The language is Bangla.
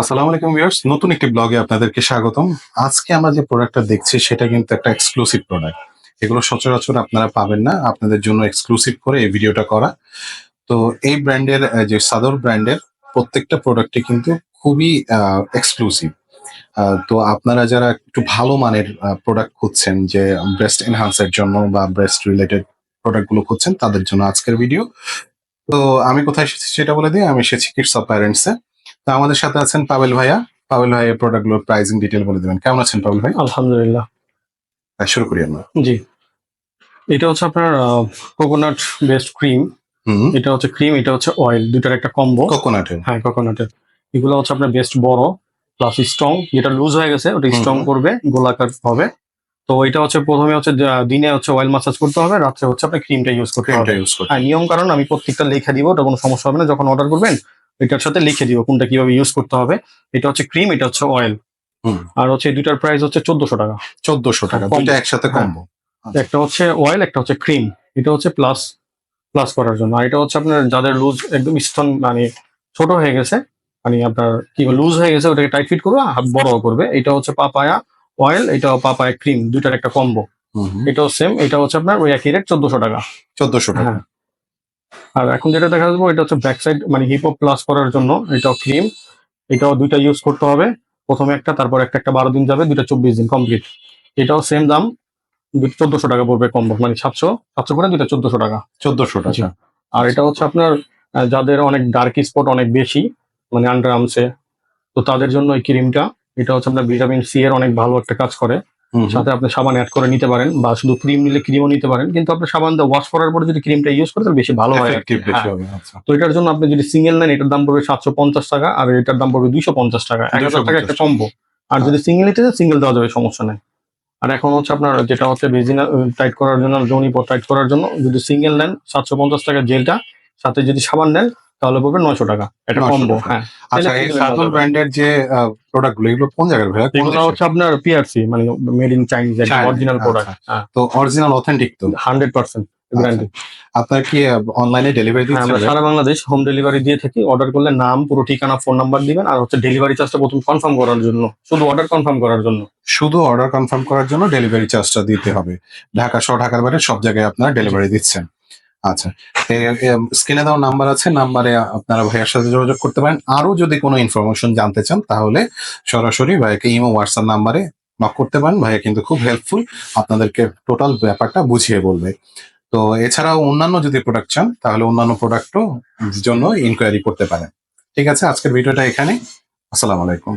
আসসালামু আলাইকুম ভিউয়ার্স, নতুন একটি ব্লগে আপনাদেরকে স্বাগতম। আজকে আমরা যে প্রোডাক্টটা দেখছি, সেটা কিন্তু একটা এক্সক্লুসিভ প্রোডাক্ট এগুলো সচরাচর আপনারা পাবেন না, আপনাদের জন্য এক্সক্লুসিভ করে এই ভিডিওটা করা। তো এই ব্র্যান্ডের যে সাদর ব্র্যান্ডের প্রত্যেকটা প্রোডাক্টই কিন্তু খুবই এক্সক্লুসিভ তো আপনারা যারা একটু ভালো মানের প্রোডাক্ট খুঁজছেন, যে ব্রেস্ট এনহান্সের জন্য বা ব্রেস্ট রিলেটেড প্রোডাক্টগুলো খুঁজছেন, তাদের জন্য আজকের ভিডিও তো আমি কোথায় এসেছি সেটা বলে দিই, আমি এসেছি কিডস অফ প্যারেন্টসে তো আমাদের সাথে আছেন পাবেল ভাইয়া। পাবেল ভাই এই প্রোডাক্টগুলোর প্রাইসিং ডিটেল বলে দেবেন। কেমন আছেন পাবেল ভাই? আলহামদুলিল্লাহ। শুরু করি আমরা। জি। এটা হচ্ছে আপনার কোকোনাট বেস্ট ক্রিম এটা হচ্ছে ক্রিম এটা হচ্ছে অয়েল দুটার একটা কম্বো কোকোনাটের হ্যাঁ কোকোনাটের এগুলো হচ্ছে আপনার বেস্ট বড় প্লাস স্ট্রং যেটা লুজ হয়ে গেছে ওটা স্ট্রং করবে গোলাকার হবে। তো এটা হচ্ছে প্রথমে হচ্ছে দিনে হচ্ছে অয়েল মাসাজ করতে হবে রাত্রে হচ্ছে আপনার ক্রিমটা ইউজ করতে হবে। হ্যাঁ নিয়ম কারণ আমি প্রত্যেকটা লেখা দিব ওটা কোনো সমস্যা হবে না। যখন অর্ডার করবেন এটার সাথে লিখে দিব কোনটা কীভাবে ইউজ করতে হবে। এটা হচ্ছে ক্রিম এটা হচ্ছে অয়েল আর হচ্ছে দুইটার প্রাইস হচ্ছে চোদ্দশো টাকা। চোদ্দশো টাকা দুইটা একসাথে হ্যাঁ। কম্বো একটা হচ্ছে অয়েল একটা হচ্ছে ক্রিম এটা হচ্ছে প্লাস প্লাস করার জন্য। আর এটা হচ্ছে আপনার যাদের লুজ একদম স্তন মানে ছোট হয়ে গেছে মানে আপনার কি লুজ হয়ে গেছে ওটাকে টাইট ফিট করবে হাত বড় করবে। এটা হচ্ছে পাপায়া অয়েল এটা পাপায়া ক্রিম দুইটার একটা কম্বো এটাও সেম এটা হচ্ছে আপনার ওই একই রেট চোদ্দশো টাকা। চোদ্দশো টাকা। হ্যাঁ। আর এখন যেটা দেখা যাব এটা হচ্ছে ব্যাক সাইড মানে হিপো প্লাস করার জন্য এটাও ক্রিম এটাও দুইটা ইউজ করতে হবে। প্রথমে একটা তারপর একটা একটা বারো দিন যাবে দুইটা চব্বিশ দিন কমপ্লিট এটাও সেম দাম দুটো চোদ্দশো টাকা পড়বে কম মানে সাতশো সাতশো করে দুইটা চোদ্দশো টাকা? চোদ্দশো টাকা। আর এটা হচ্ছে আপনার যাদের অনেক ডার্ক স্পট অনেক বেশি মানে আন্ডার আর্মসে তো তাদের জন্য এই ক্রিমটা এটা হচ্ছে আপনার ভিটামিন সি এর অনেক ভালো একটা কাজ করে। সাথে আপনি সাবান অ্যাড করে নিতে পারেন বা শুধু ক্রিম নিলে ক্রিমও নিতে পারেন। কিন্তু আপনি সাবান দিয়ে ওয়াশ করার পরে যদি ক্রিমটা ইউজ করেন তাহলে বেশি ভালো হয় হ্যাঁ। হবে আচ্ছা। তো এটার জন্য আপনি যদি সিঙ্গেল নেন এটার দাম পড়বে সাতশো পঞ্চাশ টাকা আর এটার দাম পড়বে দুইশো পঞ্চাশ টাকা। এক হাজার টাকা একটা 250 কম্বো আর যদি সিঙ্গেল নিতে সিঙ্গেল দেওয়া যাবে সমস্যা নেই। আর এখন হচ্ছে আপনার যেটা হচ্ছে বেজিনা টাইট করার জন্য জনি টাইট করার জন্য যদি সিঙ্গেল নেন সাতশো পঞ্চাশ টাকা জেলটা সাথে যদি সাবান নেন তাহলে পড়বে নয়শো টাকা। এটা কম্বো হ্যাঁ। আচ্ছা এই। ব্র্যান্ডের যে প্রোডাক্টগুলো এগুলো কোন জায়গার ভাইয়া? কোন এগুলো দেশের? হচ্ছে আপনার পিআরসি মানে made in Chinese original product তো অরিজিনাল অথেন্টিক তো? হান্ড্রেড পার্সেন্ট আপনার কি অনলাইনে ডেলিভারি হ্যাঁ, আমরা সারা বাংলাদেশ হোম ডেলিভারি দিয়ে থাকি। অর্ডার করলে নাম পুরো ঠিকানা ফোন নাম্বার দিবেন আর হচ্ছে ডেলিভারি চার্জটা প্রথম কনফার্ম করার জন্য। শুধু অর্ডার কনফার্ম করার জন্য। শুধু অর্ডার কনফার্ম করার জন্য ডেলিভারি চার্জটা দিতে হবে। ঢাকা সহ ঢাকার বাইরে সব জায়গায় আপনারা ডেলিভারি দিচ্ছেন। আচ্ছা। স্ক্রিনে দেওয়া নাম্বার আছে নাম্বারে আপনারা ভাইয়ের সাথে যোগাযোগ করতে পারেন। আরও যদি কোনো ইনফরমেশন জানতে চান, তাহলে সরাসরি ভাইয়াকে ইমো হোয়াটসঅ্যাপ নাম্বারে নক করতে পারেন। ভাইয়া কিন্তু খুব হেল্পফুল আপনাদেরকে টোটাল ব্যাপারটা বুঝিয়ে বলবে। তো এছাড়াও অন্যান্য যদি প্রোডাক্ট চান, তাহলে অন্যান্য প্রোডাক্টও জন্য ইনকোয়ারি করতে পারেন। ঠিক আছে, আজকের ভিডিওটা এখানে আসসালামু আলাইকুম।